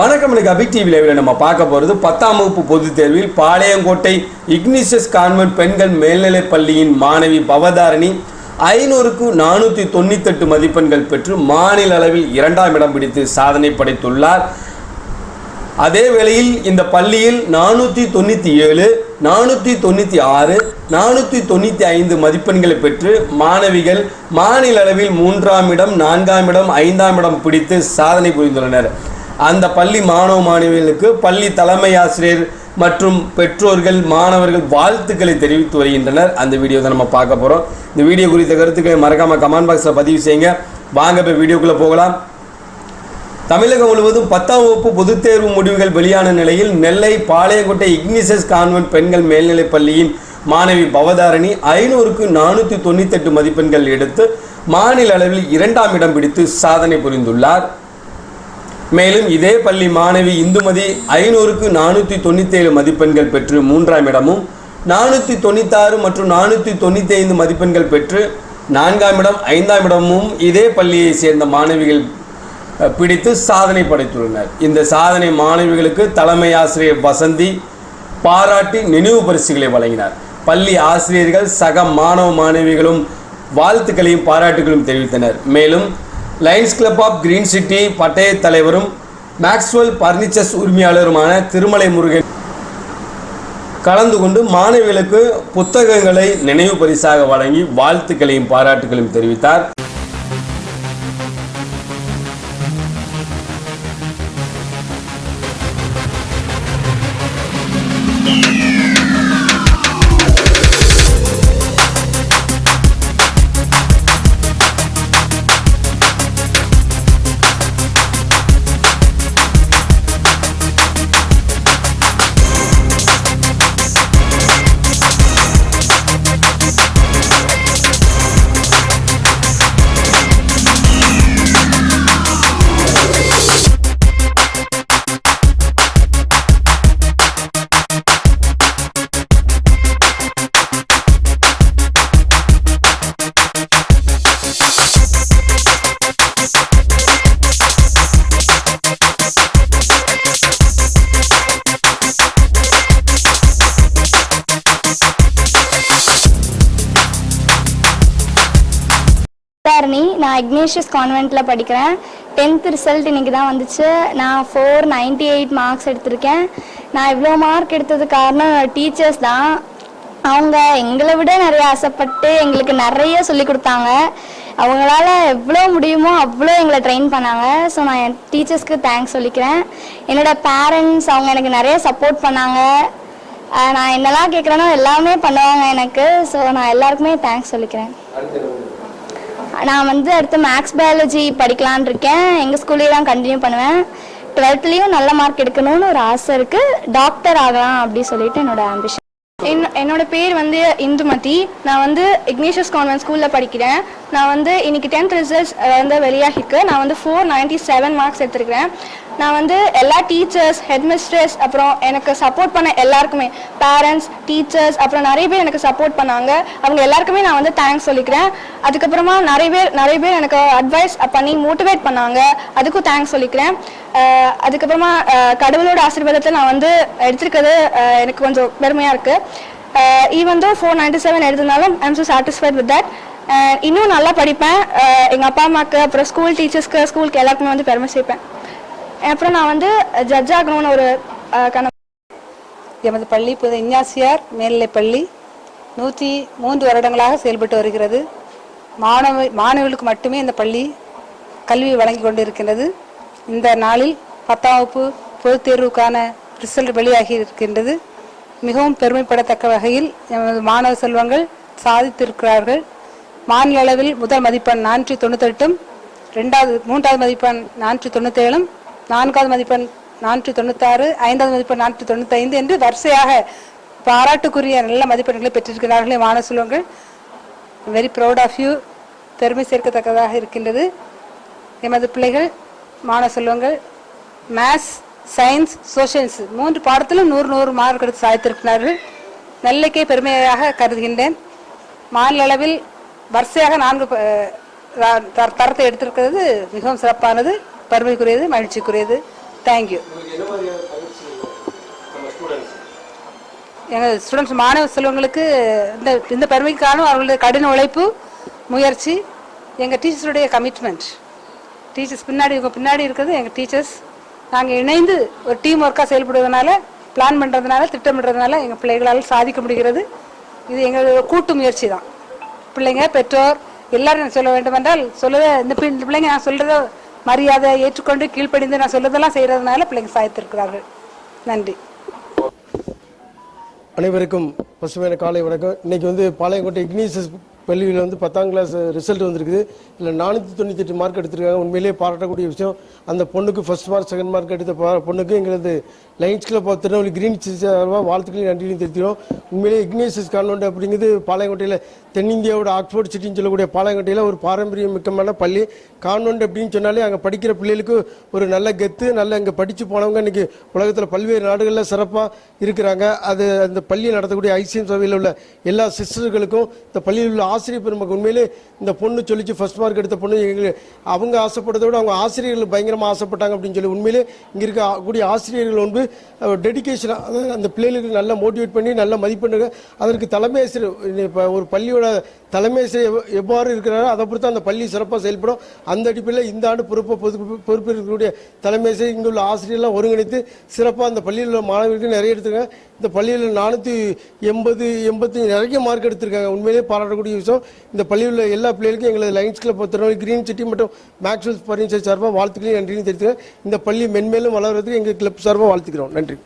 வணக்கம் இன்னைக்கு அபிக் டிவி லைவில் நம்ம பார்க்க போகிறது பத்தாம் வகுப்பு பொதுத் தேர்வில் பாளையங்கோட்டை இக்னிஷியஸ் கான்வென்ட் பெண்கள் மேல்நிலைப் பள்ளியின் மாணவி பவதாரணி ஐநூறுக்கு நானூற்றி தொண்ணூத்தெட்டு மதிப்பெண்கள் பெற்று மாநில அளவில் இரண்டாம் இடம் பிடித்து சாதனை படைத்துள்ளார். அதே வேளையில் இந்த பள்ளியில் நானூற்றி தொண்ணூற்றி ஏழு நானூற்றி தொண்ணூற்றி ஆறு நானூற்றி தொண்ணூற்றி ஐந்து மதிப்பெண்களை பெற்று மாணவிகள் மாநில அளவில் மூன்றாம் இடம் நான்காம் இடம் ஐந்தாம் இடம் பிடித்து சாதனை புரிந்துள்ளனர். அந்த பள்ளி மாணவ மாணவிகளுக்கு பள்ளி தலைமை ஆசிரியர் மற்றும் பெற்றோர்கள் மாணவர்கள் வாழ்த்துக்களை தெரிவித்து வருகின்றனர். அந்த வீடியோ தான் நம்ம பார்க்க போகிறோம் இந்த வீடியோ குறித்த கருத்துக்களை மறக்காமல் கமெண்ட் பாக்ஸில் பதிவு செய்யுங்க. வாங்க இப்போ வீடியோக்குள்ளே போகலாம். தமிழகம் முழுவதும் பத்தாம் வகுப்பு பொதுத் தேர்வு முடிவுகள் வெளியான நிலையில் நெல்லை பாளையங்கோட்டை இக்னிசஸ் கான்வென்ட் பெண்கள் மேல்நிலைப் பள்ளியின் மாணவி பவதாரணி ஐநூறுக்கு நானூற்றி தொண்ணூத்தெட்டு மதிப்பெண்கள் எடுத்து மாநில அளவில் இரண்டாம் இடம் பிடித்து சாதனை புரிந்துள்ளார். மேலும் இதே பள்ளி மாணவி இந்துமதி ஐநூறுக்கு நானூற்றி தொண்ணூத்தேழு மதிப்பெண்கள் பெற்று மூன்றாம் இடமும் நானூற்றி தொண்ணூத்தாறு மற்றும் நானூற்றி தொண்ணூற்றி ஐந்து மதிப்பெண்கள் பெற்று நான்காம் இடம் ஐந்தாம் இடமும் இதே பள்ளியை சேர்ந்த மாணவிகள் பிடித்து சாதனை படைத்துள்ளனர். இந்த சாதனை மாணவிகளுக்கு தலைமை ஆசிரியர் வசந்தி பாராட்டி நினைவு பரிசுகளை வழங்கினார். பள்ளி ஆசிரியர்கள் சக மாணவ மாணவிகளும் வாழ்த்துக்களையும் பாராட்டுகளையும் தெரிவித்தனர். மேலும் Lions club of green city பட்டய தலைவரும் மேக்ஸ்வெல் பர்னிச்சர்ஸ் உரிமையாளருமான திருமலை முருகன் கலந்து கொண்டு மாணவிகளுக்கு புத்தகங்களை நினைவு பரிசாக வழங்கி வாழ்த்துக்களையும் பாராட்டுகளையும் தெரிவித்தார். நான் இக்னேஷியஸ் கான்வென்ட்டில் படிக்கிறேன். டென்த் ரிசல்ட் இன்னைக்கு தான் வந்துச்சு. நான் ஃபோர் நைன்டி எயிட் மார்க்ஸ் எடுத்திருக்கேன். நான் இவ்வளோ மார்க் எடுத்தது காரணம் டீச்சர்ஸ் தான். அவங்க எங்களை விட நிறைய ஆசைப்பட்டு எங்களுக்கு நிறைய சொல்லி கொடுத்தாங்க. அவங்களால எவ்வளோ முடியுமோ அவ்வளோ எங்களை ட்ரெயின் பண்ணாங்க. ஸோ நான் என் டீச்சர்ஸ்க்கு தேங்க்ஸ் சொல்லிக்கிறேன். என்னோட பேரண்ட்ஸ் அவங்க எனக்கு நிறைய சப்போர்ட் பண்ணாங்க. நான் என்னெல்லாம் கேட்குறேனோ எல்லாமே பண்ணுவாங்க எனக்கு. ஸோ நான் எல்லாருக்குமே தேங்க்ஸ் சொல்லிக்கிறேன். நான் வந்து அடுத்து மேக்ஸ் பயாலஜி படிக்கலான் இருக்கேன். எங்கள் ஸ்கூல்லேயே தான் கண்டினியூ பண்ணுவேன். டுவெல்த்லேயும் நல்ல மார்க் எடுக்கணும்னு ஒரு ஆசை இருக்குது டாக்டர் ஆகலாம் அப்படி சொல்லிட்டு என்னோட ஆம்பிஷன் என் என்னோட பேர் வந்து இந்துமதி. நான் வந்து இக்னேஷியஸ் கான்வென்ட் ஸ்கூலில் படிக்கிறேன். நான் வந்து இன்னைக்கு டென்த் ரிசல்ட்ஸ் வந்து வெளியாகிருக்கு. நான் வந்து ஃபோர் நைன்டி செவன் மார்க்ஸ் எடுத்திருக்கிறேன். நான் வந்து எல்லா டீச்சர்ஸ் ஹெட்மிஸ்ட்ரஸ் அப்புறம் எனக்கு சப்போர்ட் பண்ண எல்லாருக்குமே பேரண்ட்ஸ் டீச்சர்ஸ் அப்புறம் நிறைய பேர் எனக்கு சப்போர்ட் பண்ணாங்க. அவங்க எல்லாருக்குமே நான் வந்து தேங்க்ஸ் சொல்லிக்கிறேன். அதுக்கப்புறமா நிறைய பேர் நிறைய பேர் எனக்கு அட்வைஸ் பண்ணி மோட்டிவேட் பண்ணாங்க. அதுக்கும் தேங்க்ஸ் சொல்லிக்கிறேன். அதுக்கப்புறமா கடவுளோட ஆசீர்வாதத்தை நான் வந்து எடுத்திருக்கிறது எனக்கு கொஞ்சம் பெருமையாக இருக்குது even though four ninety seven எடுத்ததுனாலும் I'm so satisfied with that இன்னும் நல்லா படிப்பேன். எங்கள் அப்பா அம்மாவுக்கு அப்புறம் ஸ்கூல் டீச்சர்ஸ்க்கு ஸ்கூலுக்கு எல்லாருக்குமே வந்து பெருமை சேர்ப்பேன். அப்புறம் நான் வந்து ஜட்ஜ் ஆகணும்னு ஒரு அஹ், கனவு. எமது பள்ளி புது இஞ்ஞாசியார் மேல்நிலை பள்ளி நூற்றி மூன்று வருடங்களாக செயல்பட்டு வருகிறது. மாணவ மாணவர்களுக்கு மட்டுமே இந்த பள்ளி கல்வி வழங்கி கொண்டிருக்கின்றது. இந்த நாளில் பத்தாம் வகுப்பு பொதுத் தேர்வுக்கான ரிசல்ட் வெளியாகி இருக்கின்றது. மிகவும் பெருமைப்படத்தக்க வகையில் எமது மாணவ செல்வங்கள் சாதித்திருக்கிறார்கள். மாநில அளவில் முதல் மதிப்பெண் நானூற்றி தொண்ணூத்தெட்டும் ரெண்டாவது மூன்றாவது மதிப்பெண் நானூற்றி தொண்ணூத்தேழும் நான்காவது மதிப்பெண் நானூற்றி தொண்ணூத்தாறு ஐந்தாவது மதிப்பெண் நானூற்றி தொண்ணூத்தைந்து என்று வரிசையாக பாராட்டுக்குரிய நல்ல மதிப்பெண்களை பெற்றிருக்கிறார்களே மாணவ செல்வங்கள் வெரி ப்ரௌட் ஆஃப் யூ பெருமை சேர்க்கத்தக்கதாக இருக்கின்றது. எமது பிள்ளைகள் மாணவ செல்வங்கள் மேத்ஸ் சயின்ஸ் சோஷியல்ஸ் மூன்று பாடத்திலும் நூறு நூறு மார்க் எடுத்து சாதித்திருக்கிறார்கள் நெல்லைக்கே பெருமையாக கருதுகின்றேன். மாநில அளவில் வரிசையாக நான்கு ப- தர- தரத்தை எடுத்திருக்கிறது. மிகவும் சிறப்பானது. பெருமைக்குரியது மகிழ்ச்சிக்குரியது. தேங்க்யூ எங்கள் ஸ்டூடெண்ட்ஸ் மாணவ செல்வங்களுக்கு இந்த இந்த பெருமைக்கு காரணம் அவர்களுடைய கடின உழைப்பு முயற்சி எங்கள் டீச்சர்ஸுடைய கமிட்மெண்ட் டீச்சர்ஸ் பின்னாடி இவங்க பின்னாடி இருக்கிறது எங்கள் டீச்சர்ஸ் நாங்கள் இணைந்து ஒரு டீம் ஒர்க்காக செயல்படுவதனால பிளான் பண்ணுறதுனால திட்டமிடுறதுனால எங்கள் பிள்ளைகளால் சாதிக்க முடிகிறது. இது எங்களோட கூட்டு முயற்சி தான். பிள்ளைங்க பெற்றோர் எல்லாரும் சொல்ல வேண்டும் என்றால் சொல்லத இந்த பி- இந்த பிள்ளைங்க நான் சொல்கிறத மரியாதை ஏற்றுக்கொண்டு கீழ்ப்படிந்து நான் சொல்லதெல்லாம் செய்கிறதுனால பிள்ளைங்க சாய்த்திருக்கிறார்கள். நன்றி. அனைவருக்கும் பசுமையான காலை வணக்கம். இன்னைக்கு வந்து பாளையங்கோட்டை இக்னிசஸ் பள்ளியில் வந்து பத்தாம் கிளாஸ் ரிசல்ட் வந்திருக்குது. இல்லை நானூற்றி தொண்ணூற்றி எட்டு மார்க் எடுத்திருக்காங்க. உண்மையிலேயே பாராட்டக்கூடிய விஷயம். அந்த பொண்ணுக்கு ஃபர்ஸ்ட் மார்க் செகண்ட் மார்க் எடுத்த பொண்ணுக்கு எங்களது லைன்ஸ் கிளப் திருநெல்வேலி கிரீன் சார்பாக வாழ்த்துக்களையும் நன்றியும் தெரிவிக்கிறோம் உண்மையிலேயே இக்னேசியஸ் கான்வெண்ட் அப்படிங்கிறது பாளையங்கோட்டையில் தென்னிந்தியாவோட ஆக்ஸ்போர்ட் சிட்டின்னு சொல்லக்கூடிய பாளையங்கோட்டையில் ஒரு பாரம்பரியம் மிக்கமான பள்ளி. கான்வெண்ட் அப்படின்னு சொன்னாலே அங்கே படிக்கிற பிள்ளைகளுக்கு ஒரு நல்ல கெத்து நல்ல அங்கே படித்து போனவங்க இன்றைக்கி உலகத்தில் பல்வேறு நாடுகளில் சிறப்பாக இருக்கிறாங்க. அது அந்த பள்ளியை நடத்தக்கூடிய ஐசிஎம் சபையில் உள்ள எல்லா சிஸ்டர்களுக்கும் இந்த பள்ளியில் உள்ள ஆசிரியர் பெருமக்கு உண்மையிலே இந்த பொண்ணு சொல்லிச்சு ஃபர்ஸ்ட் மார்க் எடுத்த பொண்ணு எங்களுக்கு அவங்க ஆசைப்பட்டதை விட அவங்க ஆசிரியர்கள் பயங்கரமாக ஆசைப்பட்டாங்க அப்படின்னு சொல்லி உண்மையிலே இங்கே இருக்க கூடிய ஆசிரியர்கள் வந்து டெடிக்கேஷனாக அதாவது அந்த பிள்ளைகளுக்கு நல்லா மோட்டிவேட் பண்ணி நல்லா மதிப்பெண்ணுங்க அதற்கு தலைமை ஆசிரியர் இப்போ ஒரு பள்ளியோட தலைமை ஆசிரியர் எவ்வாறு இருக்கிறாரோ அதை பொறுத்து அந்த பள்ளி சிறப்பாக செயல்படும். அந்த அடிப்படையில் இந்த ஆண்டு பொறுப்பை பொறுப்பு பொறுப்பு இருக்கக்கூடிய தலைமை ஆசிரியர் இங்கே உள்ள ஆசிரியர்லாம் ஒருங்கிணைத்து சிறப்பாக அந்த பள்ளியில் உள்ள மாணவர்களுக்கு நிறைய எடுத்திருக்காங்க. இந்த பள்ளியில் நானூற்றி எண்பது எண்பத்தி நிறைய மார்க் எடுத்திருக்காங்க. உண்மையிலேயே பாராட்டக்கூடிய விஷயம். இந்த பள்ளியில் உள்ள எல்லா பிள்ளைகளுக்கும் எங்களது Lions club Tirunelveli green city மற்றும் மேக்ஸ்வெல் பர்னிச்சர் சார்பாக வாழ்த்துக்களையும் நன்றியும் தெரிவித்துக்கிறேன். இந்த பள்ளி மென்மேலும் வளர்கிறதுக்கு எங்கள் கிளப் சார்பாக வாழ்த்துக்கிறோம். நன்றி.